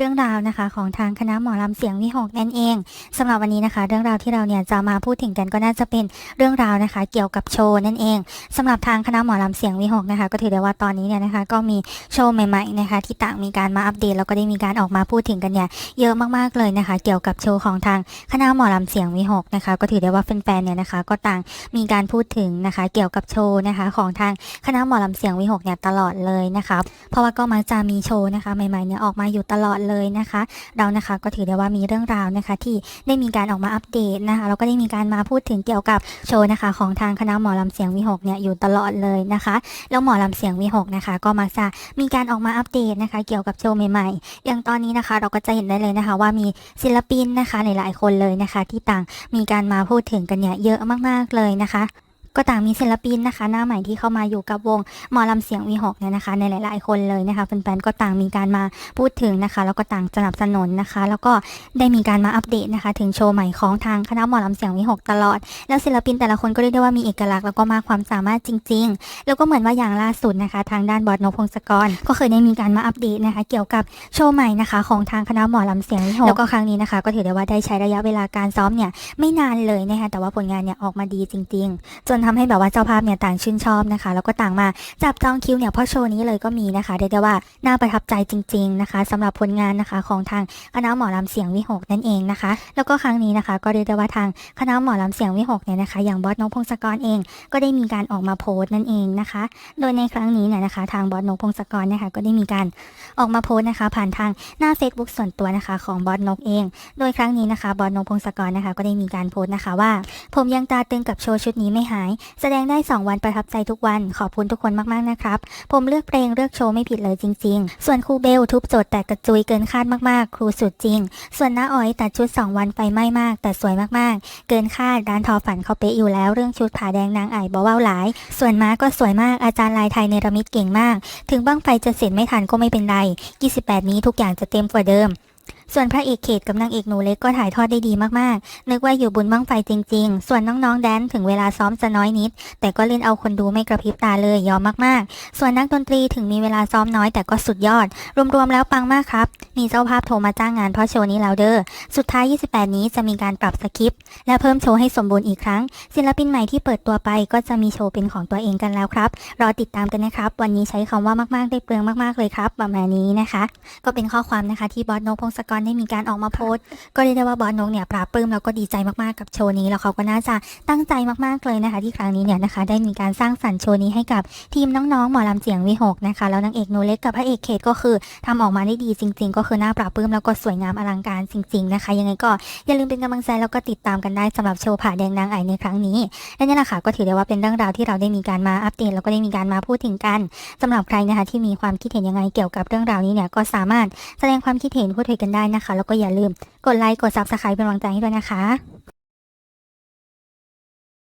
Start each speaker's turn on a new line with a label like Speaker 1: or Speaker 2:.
Speaker 1: เรื่องราวนะคะของทางคณะหมอลำเสียงวิหกนั่นเองสำหรับวันนี้นะคะ เรื่องราวที่เราเนี่ยจะมาพูดถึงกันก็น่าจะเป็นเรื่องราวนะคะ เกี่ยวกับโชว์นั่นเองสำหรับทางคณะหมอลำเสียงวิหกนะคะ ก็ถือได้ว่าตอนนี้เนี่ยนะคะ ก็มีโชว์ใหม่ๆนะคะที่ต่างมีการมาอัปเดตแล้วก็ได้มีการออกมาพูดถึงกันเนี่ยเยอะมากๆเลยนะคะ เกี่ยวกับโชว์ของทางคณะหมอลำเสียงวิหกนะคะ ก็ถือได้ว่าแฟนๆเนี่ยนะคะ ก็ต่างมีการพูดถึงนะคะ เกี่ยวกับโชว์นะคะ ของทางคณะหมอลำเสียงวิหกเนี่ยตลอดเลยนะคะเพราะว่าก็มักจะมีโชว์นะคะ ใหม่ๆเนี่ยออกมาอยู่ตลอดเลยนะคะ เรานะคะก็ถือได้ว่ามีเรื่องราวนะคะ ที่ได้มีการออกมาอัปเดตนะคะแล้วก็ได้มีการมาพูดถึงเกี่ยวกับโชว์นะคะ ของทางคณะหมอลำเสียงวิหกเนี่ยอยู่ตลอดเลยนะคะ แล้วหมอลำเสียงวิหกนะคะ ก็มักจะมีการออกมาอัปเดตนะคะ เกี่ยวกับโชว์ใหม่ๆ อย่างตอนนี้นะคะ เราก็จะเห็นได้เลยนะคะ ว่ามีศิลปินนะคะหลายๆคนเลยนะคะ ที่ต่างมีการมาพูดถึงกันเนี่ยเยอะมากๆเลยนะคะ ก็ต่างมีศิลปินนะคะ หน้าใหม่ที่เข้ามาอยู่กับวงหมอลำเสียงวีหกเนี่ยนะคะ ในหลาย ๆ คนเลยนะคะแฟนๆก็ต่างมีการมาพูดถึงนะคะ แล้วก็ต่างสนับสนุนนะคะ แล้วก็ได้มีการมาอัปเดตนะคะ ถึงโชว์ใหม่ของทางคณะหมอลำเสียงวีหกตลอด แล้วศิลปินแต่ละคนก็เรียกได้ว่ามีเอกลักษณ์แล้วก็มากความสามารถจริง ๆ แล้วก็เหมือนว่าอย่างล่าสุดนะคะ ทางด้านบอสนพงศกร ก็เคยได้มีการมาอัปเดตนะคะ เกี่ยวกับโชว์ใหม่นะคะของทางคณะหมอลำเสียงวีหกแล้วก็ครั้งนี้นะคะ ก็ถือได้ว่าได้ใช้ระยะเวลาการซ้อมเนี่ยไม่นานเลยนะคะแต่ว่าผลงานเนี่ยออกมาดีจริง ๆ จนทำให้แบบว่าเจ้าภาพเนี่ยต่างชื่นชอบนะคะ แล้วก็ต่างมาจับจองคิวเนี่ยเพราะโชว์นี้เลยก็มีนะคะเรียกได้ว่าน่าประทับใจจริง ๆนะคะสำหรับผลงานนะคะของทางคณะหมอลำเสียงวิหกนั่นเองนะคะ แล้วก็ครั้งนี้นะคะ ก็เรียกได้ว่าทางคณะหมอลำเสียงวิหกเนี่ยนะคะ อย่างบอสนพพงศกรเอง ก็ได้มีการออกมาโพสต์นั่นเองนะคะ โดยในครั้งนี้เนี่ยนะคะ ทางบอสนพพงศกรนะคะก็ได้มีการออกมาโพสต์นะคะ ผ่านทางหน้า Facebook ส่วนตัวนะคะ ของบอสนกเอง โดยครั้งนี้นะคะบอสนพพงศกรนะคะ ก็ได้มีการโพสต์นะคะว่า ผมยังตาตึงกับโชว์ชุดนี้ไม่หายแสดงได้ 2 วันประทับใจทุกวัน ขอบคุณทุกคนมากๆนะครับ ผมเลือกเพลงเลือกโชว์ไม่ผิดเลยจริง ๆ ส่วนครูเบลทุบโจทย์แต่กระจุยเกินคาดมากๆ ครูสุดจริง ส่วนน้าอ้อยตัดชุด 2 วันไฟไหม้มาก แต่สวยมากๆ เกินคาดร้านทอฝันเขาเป๊ะอยู่แล้วเรื่องชุดผาแดงนางไอ่บอว่าหลาย ส่วนม้าก็สวยมากอาจารย์ลายไทยในรมิดเก่งมาก ถึงบ้างไฟจะเสร็จไม่ทันก็ไม่เป็นไร 28 นี้ทุกอย่างจะเต็มกว่าเดิม ส่วนพระเอกเขตกับนางเอกหนูเล็กก็ถ่ายทอดได้ดีมากๆ นึกว่าอยู่บุญบ้งไฟจริง ๆ ส่วนน้องๆแดนถึงเวลาซ้อมจะน้อยนิด แต่ก็เล่นเอาคนดูไม่กระพริบตาเลยยอมมากๆ ส่วนนักดนตรีถึงมีเวลาซ้อมน้อยแต่ก็สุดยอด รวมๆแล้วปังมากครับ มีเจ้าภาพโทรมาจ้างงานเพราะโชว์นี้แล้วเด้อ สุดท้าย 28 นี้จะมีการปรับสคริปต์และเพิ่มโชว์ให้สมบูรณ์อีกครั้ง ศิลปินใหม่ที่เปิดตัวไปก็จะมีโชว์เป็นของตัวเองกันแล้วครับ รอติดตามกันนะครับ วันนี้ใช้คำว่ามากๆได้เปลืองมากๆเลยครับ ประมาณนี้นะคะ ก็เป็นข้อความนะคะที่บอสโนพงศกรได้มีการออกมาโพสต์ ก็เรียกได้ว่าบอสนกเนี่ยปราบปลื้มแล้วก็ดีใจมากๆกับโชว์นี้แล้วเขาก็น่าจะตั้งใจมากๆเลยนะคะ ที่ครั้งนี้เนี่ยนะคะ ได้มีการสร้างสรรค์โชว์นี้ให้กับทีมน้องๆหมอลำเสียงวิหกนะคะแล้วนางเอกหนูเล็กกับพระเอกเขตก็คือทำออกมาได้ดีจริง ๆ ก็คือน่าปราบปลื้มแล้วก็สวยงามอลังการจริง ๆนะคะ ยังไงก็อย่าลืมเป็นกำลังใจแล้วก็ติดตามกันได้สำหรับโชว์ผ่าแดงนางไอในครั้งนี้และนี่แหละค่ะก็ถือได้ว่าเป็นเรื่องราวที่เราได้มีการมาอัปเดตแล้วก็ได้มีการมาพูดถึงกันสำหรับใครนะคะที่มีความคิดเห็นยังไงเกี่ยวกับเรื่องราวนี้เนี่ยก็สามารถแสดงความคิดเห็นพูดคุยกันได้นะคะ แล้วก็อย่าลืมกดไลค์กด Subscribe เป็นกำลังใจให้ด้วยนะคะ